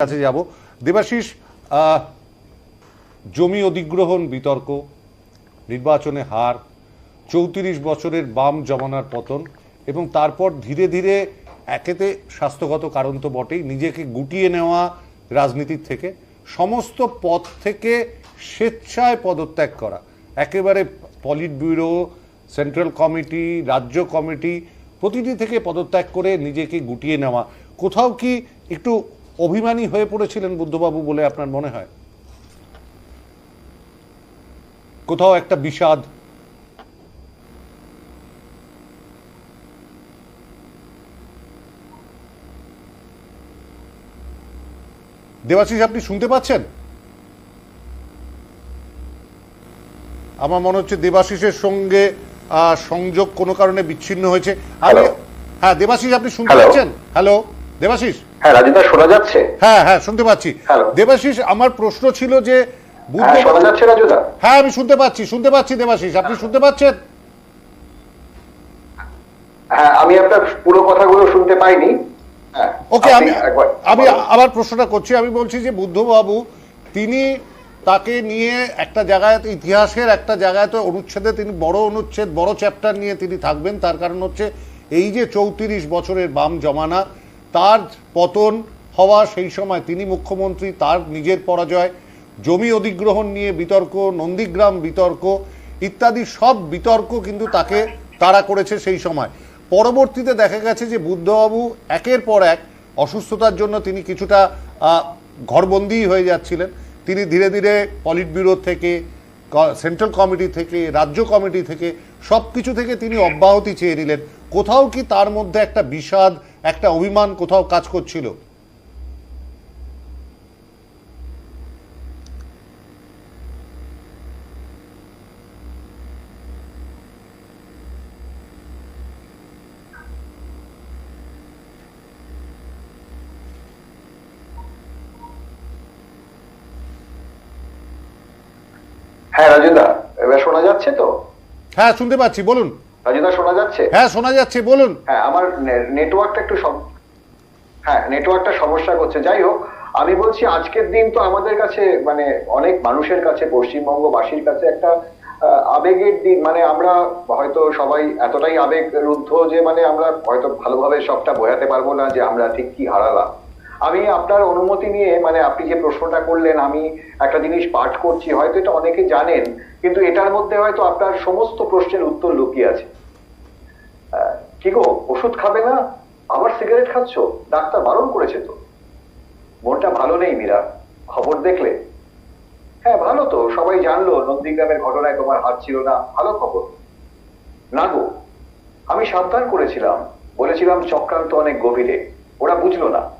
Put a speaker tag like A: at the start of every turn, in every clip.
A: কাছে যাব। দেবাশিস জমি অধিগ্রহণ, বিতর্ক, নির্বাচনে হার, চৌত্রিশ বছরের বাম জমানার পতন এবং তারপর ধীরে ধীরে একেতে স্বাস্থ্যগত কারণ তো বটেই, নিজেকে গুটিয়ে নেওয়া রাজনীতির থেকে, সমস্ত পদ থেকে স্বেচ্ছায় পদত্যাগ করা। একেবারে পলিট ব্যুরো সেন্ট্রাল কমিটি, রাজ্য কমিটি, প্রতিটি থেকে পদত্যাগ করে নিজেকে গুটিয়ে নেওয়া। কোথাও কি একটু অভিমানী হয়ে পড়েছিলেন বুদ্ধবাবু বলে আপনার মনে হয়? কোথাও একটা বিষাদ? দেবাশিস আপনি শুনতে পাচ্ছেন? আমার মনে হচ্ছে দেবাশিসের সঙ্গে আহ, সংযোগ কোনো কারণে বিচ্ছিন্ন হয়েছে। হ্যাঁ দেবাশিস আপনি শুনতে পাচ্ছেন? হ্যালো দেবাশিস?
B: হ্যাঁ রাজুদা শোনা যাচ্ছে?
A: হ্যাঁ হ্যাঁ শুনতে পাচ্ছি। দেবাশিস আমার প্রশ্ন ছিল যে
B: হ্যাঁ শোনা যাচ্ছে রাজুদা
A: হ্যাঁ আমি শুনতে পাচ্ছি শুনতে পাচ্ছি দেবাশিস। আপনি শুনতে পাচ্ছেন?
B: হ্যাঁ আমি আপনার পুরো কথাগুলো শুনতে পাইনি। হ্যাঁ
A: ওকে আমি আমি আবার প্রশ্নটা করছি। আমি বলছি যে বুদ্ধবাবু তিনি তাকে নিয়ে একটা জায়গায় ইতিহাসের একটা জায়গায় তো অনুচ্ছেদে তিনি বড় অনুচ্ছেদ বড় চ্যাপ্টার নিয়ে তিনি থাকবেন। তার কারণ হচ্ছে এই যে চৌত্রিশ বছরের বাম জমানা তার পতন হওয়া সেই সময় তিনি মুখ্যমন্ত্রী, তার নিজের পরাজয়, জমি অধিগ্রহণ নিয়ে বিতর্ক, নন্দীগ্রাম বিতর্ক ইত্যাদি সব বিতর্ক কিন্তু তাকে তাড়া করেছে সেই সময়। পরবর্তীতে দেখা গেছে যে বুদ্ধবাবু একের পর এক অসুস্থতার জন্য তিনি কিছুটা ঘরবন্দি হয়ে যাচ্ছিলেন। তিনি ধীরে ধীরে পলিট ব্যুরো থেকে সেন্ট্রাল কমিটি থেকে, রাজ্য কমিটি থেকে সব কিছু থেকে তিনি অব্যাহতি চেয়ে নিলেন। কোথাও কি তার মধ্যে একটা বিষাদ একটা অভিমান কোথাও কাজ করছিল।
B: হ্যাঁ রাজুদা এবার শোনা যাচ্ছে তো?
A: হ্যাঁ শুনতে পাচ্ছি বলুন।
B: শোনা যাচ্ছে?
A: হ্যাঁ শোনা যাচ্ছে বলুন।
B: হ্যাঁ আমার নেটওয়ার্কটা একটু হ্যাঁ নেটওয়ার্কটা সমস্যা করছে। যাই হোক আমি বলছি আজকের দিন তো আমাদের কাছে মানে অনেক মানুষের কাছে পশ্চিমবঙ্গবাসীর কাছে একটা আবেগের দিন। মানে আমরা হয়তো সবাই এতটাই আবেগ রুদ্ধ যে মানে আমরা হয়তো ভালোভাবে সবটা বোঝাতে পারব না যে আমরা ঠিক কি হারালাম। আমি আপনার অনুমতি নিয়ে মানে আপনি যে প্রশ্নটা করলেন আমি একটা জিনিস পাঠ করছি। হয়তো এটা অনেকে জানেন কিন্তু এটার মধ্যে হয়তো আপনার সমস্ত প্রশ্নের উত্তর লুকিয়ে আছে। কি গো, ওষুধ খাবে না? আবার সিগারেট খাচ্ছ? ডাক্তার বারণ করেছে তো। মনটা ভালো নেই মীরা। খবর দেখলে। হ্যাঁ ভালো তো, সবাই জানলো, নন্দীগ্রামের ঘটনায় তোমার হাত ছিল না। ভালো খবর। না গো, আমি সাবধান করেছিলাম। বলেছিলাম চক্রান্ত অনেক গভীরে। ওরা বুঝলো না।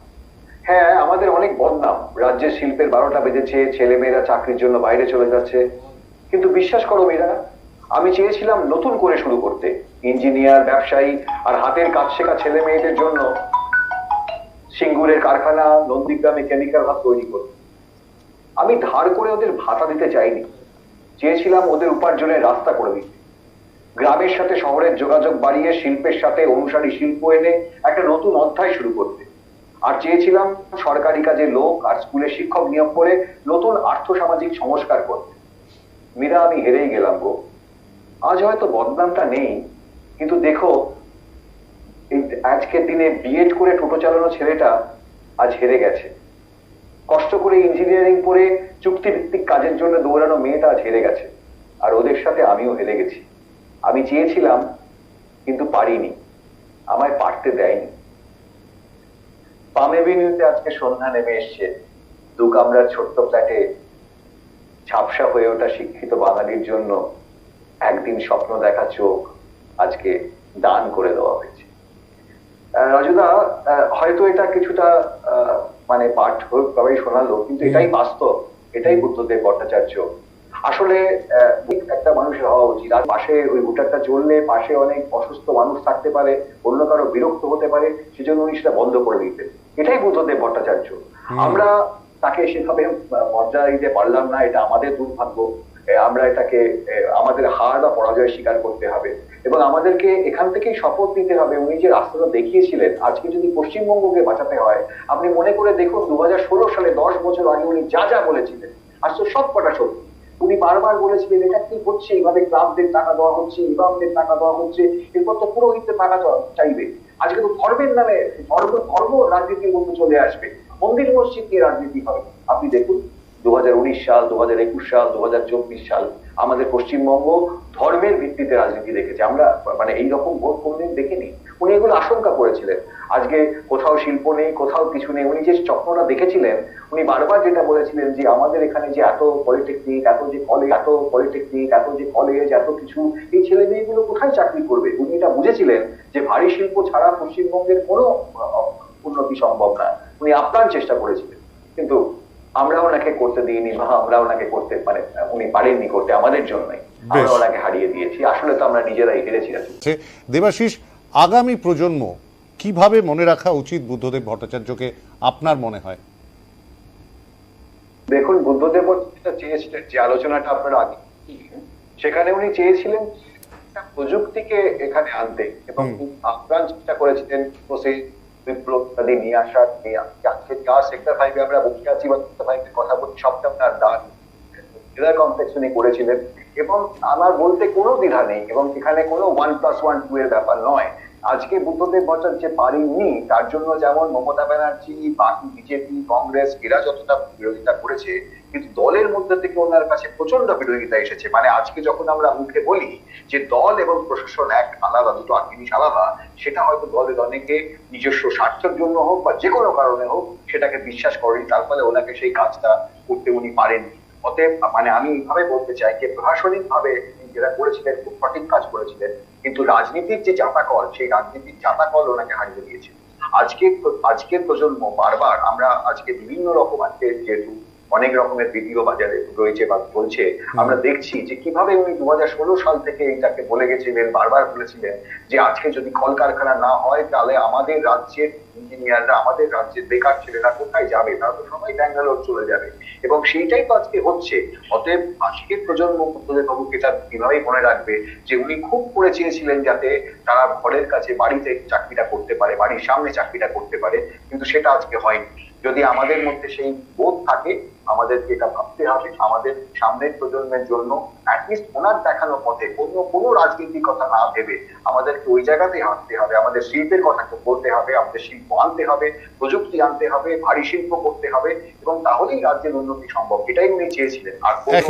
B: হ্যাঁ আমাদের অনেক বদনাম। রাজ্যের শিল্পের বারোটা বেজেছে ছেলে মেয়েরা চাকরির জন্য বাইরে চলে যাচ্ছে। কিন্তু বিশ্বাস করো মীরা, আমি চেয়েছিলাম নতুন করে শুরু করতে। ইঞ্জিনিয়ার, ব্যবসায়ী আর হাতের কাজ শেখা ছেলে মেয়েদের জন্য সিঙ্গুরের কারখানা, নন্দীগ্রামে কেমিক্যাল হাত তৈরি করতে আমি ধার করে ওদের ভাতা দিতে চাইনি। চেয়েছিলাম ওদের উপার্জনের রাস্তা করে দিতে। গ্রামের সাথে শহরের যোগাযোগ বাড়িয়ে শিল্পের সাথে অনুসারী শিল্প এনে একটা নতুন অধ্যায় শুরু করতে। আর চেয়েছিলাম সরকারি কাজে লোক আর স্কুলে শিক্ষক নিয়োগ করে নতুন আর্থসামাজিক সংস্কার করতে। মীরা, আমি হেরেই গেলাম গো। আজ হয়তো বদনামটা নেই কিন্তু দেখো আজকের দিনে বিএড করে টোটো চালানো ছেলেটা আজ হেরে গেছে। কষ্ট করে ইঞ্জিনিয়ারিং পড়ে চুক্তিভিত্তিক কাজের জন্য দৌড়ানো মেয়েটা আজ হেরে গেছে। আর ওদের সাথে আমিও হেরে গেছি। আমি চেয়েছিলাম, কিন্তু পারিনি। আমায় পারতে দেয়নি। পাম এভিনিউতে আজকে সন্ধ্যা নেমে এসছে। দু কামরার ছোট্ট ফ্ল্যাটে ঝাপসা হয়ে ওঠা শিক্ষিত বাঙালির জন্য একদিন স্বপ্ন দেখা চোখ। আজকে দান করে দেওয়া হয়েছে। রাজুদা হয়তো এটা কিছুটা আহ, মানে পাঠ সবাই শোনালো কিন্তু এটাই বাস্তব এটাই বুদ্ধদেব ভট্টাচার্য। আসলে একটা মানুষের হওয়া উচিত। আর পাশে ওই হুটারটা চললে পাশে অনেক অসুস্থ মানুষ থাকতে পারে অন্য কারও বিরক্ত হতে পারে সেজন্য উনি সেটা বন্ধ করে দিতেন। এটাই বুদ্ধদেব ভট্টাচার্য। আমরা তাকে সেভাবে মর্যাদা দিতে পারলাম না এটা আমাদের দুর্ভাগ্য। আমরা এটাকে আমাদের হার বা পরাজয় স্বীকার করতে হবে। এবং আমাদেরকে এখান থেকেই শপথ নিতে হবে। উনি যে রাস্তাটা দেখিয়েছিলেন, আজকে যদি পশ্চিমবঙ্গকে বাঁচাতে হয়, আপনি মনে করে দেখুন দু হাজার ষোলো সালে দশ বছর আগে উনি যা যা বলেছিলেন, আজ তো সব কটা সত্যি। উনি বারবার বলেছিলেন, এটা কি হচ্ছে? এইভাবে ক্লাবদের টাকা দেওয়া হচ্ছে, ইমামদের টাকা দেওয়া হচ্ছে, এরপর তো পুরোহিতদের টাকা চাইবে। আজকে তো ধর্মের নামে, ধর্ম ধর্ম রাজনীতির মধ্যে চলে আসবে। মন্দির মসজিদ নিয়ে রাজনীতি হবে। আপনি দেখুন। দু হাজার উনিশ সাল দু হাজার একুশ সাল দু হাজার চব্বিশ সাল আমাদের পশ্চিমবঙ্গ ধর্মের ভিত্তিতে রাজনীতি দেখেছে। আমরা মানে এই রকম ভোট কোনদিন দেখিনি। উনি এগুলো আশঙ্কা করেছিলেন। আজকে কোথাও শিল্প নেই, কোথাও কিছু নেই, উনি যে স্বপ্নটা দেখেছিলেন, উনি বারবার যেটা বলেছিলেন যে আমাদের এখানে যে এত পলিটেকনিক, এত যে কলেজ এত পলিটেকনিক, এত যে কলেজ এত কিছু, এই ছেলে মেয়েগুলো কোথায় চাকরি করবে? উনি এটা বুঝেছিলেন যে ভারী শিল্প ছাড়া পশ্চিমবঙ্গের কোনো উন্নতি সম্ভব না। উনি আপ্রাণ চেষ্টা করেছিলেন। কিন্তু আমরা ওনাকে করতে দিইনি বা আমরা ওনাকে করতে মানে উনি পারেননি করতে আমাদের জন্যই। আমরা ওনাকে হারিয়ে দিয়েছি। আসলে তো আমরা নিজেরাই হেরেছি।
A: দেবাশিস আগামী প্রজন্ম কীভাবে মনে রাখা উচিত বুদ্ধদেব ভট্টাচার্যকে আপনার মনে হয়?
B: দেখুন বুদ্ধদেব চেয়েছিলেন যে আলোচনাটা আপনারা আগে সেখানে উনি চেয়েছিলেন প্রযুক্তিকে এখানে আনতে এবং। আপ্রাণ চেষ্টা করেছিলেন বসে নিয়ে আসার নিয়ে, আজকে আজকে যা সেক্টর ফাইভে আমরা বসে আছি বা সেক্টর ফাইভে কথা বলছি, সবটা আপনার দান জেলার কমপ্লেক্স উনি করেছিলেন। এবং আমার বলতে কোনো দ্বিধা নেই, এবং এখানে কোনো ওয়ান প্লাস ওয়ান টু এর ব্যাপার নয়। আজকে বুদ্ধদেব ভট্টাচার্য পারেননি, তার জন্য যেমন মমতা ব্যানার্জি, বাকি বিজেপি, কংগ্রেস, এরা যতটা বিরোধিতা করেছে, কিন্তু দলের মধ্যে থেকে ওনার কাছে প্রচণ্ড বিরোধিতা এসেছে। মানে আজকে যখন আমরা মুখে বলি যে দল এবং প্রশাসন এক, আলাদা, দুটো জিনিস আলাদা, সেটা হয়তো দলের অনেকে নিজস্ব স্বার্থের জন্য হোক বা যে কোনো কারণে হোক সেটাকে বিশ্বাস করেনি, তার ফলে ওনাকে সেই কাজটা করতে উনি পারেননি। অতএব মানে আমি এইভাবে বলতে চাই যে প্রশাসনিক ভাবে যেটা করেছিলেন, খুব সঠিক কাজ করেছিলেন। কিন্তু রাজনীতির যে জাতাকল সেই রাজনীতির জাতাকল ওনাকে হারিয়ে দিয়েছে। আজকে আজকের প্রজন্ম বারবার আমরা আজকে বিভিন্ন রকম আজকে যেহেতু অনেক রকমের ভিডিও বাজারে রয়েছে বা চলছে। আমরা দেখছি যে কীভাবে উনি দুই হাজার ষোলো সাল থেকে এটাকে বলে গেছিলেন বারবার বলেছিলেন যে আজকে যদি কলকারখানা না হয় তাহলে আমাদের রাজ্যের ইঞ্জিনিয়াররা আমাদের রাজ্যের বেকার ছেলেরা কোথায় যাবে? তারা তো সবাই ব্যাঙ্গালোর চলে যাবে। এবং সেইটাই তো আজকে হচ্ছে। অতএব আজকের প্রজন্ম বাবুকে তার কিভাবেই মনে রাখবে যে উনি খুব করে চেয়েছিলেন যাতে তারা ঘরের কাছে বাড়িতে চাকরিটা করতে পারে বাড়ির সামনে চাকরিটা করতে পারে কিন্তু সেটা আজকে হয়নি। যদি আমাদের মধ্যে সেই বোধ থাকে আমাদেরকে এটা ভাবতে হবে। আমাদের সামনের প্রজন্মের জন্য অ্যাটলিস্ট ওনার দেখানো পথে কোনো কোনো রাজনীতির কথা না ভেবে আমাদেরকে ওই জায়গাতে হাঁটতে হবে আমাদের শিল্পের কথা বলতে হবে আমাদের শিল্প আনতে হবে প্রযুক্তি আনতে হবে ভারী শিল্প করতে হবে এবং তাহলেই রাজ্যের উন্নতি সম্ভব। এটাই উনি চেয়েছিলেন। আর কোনো-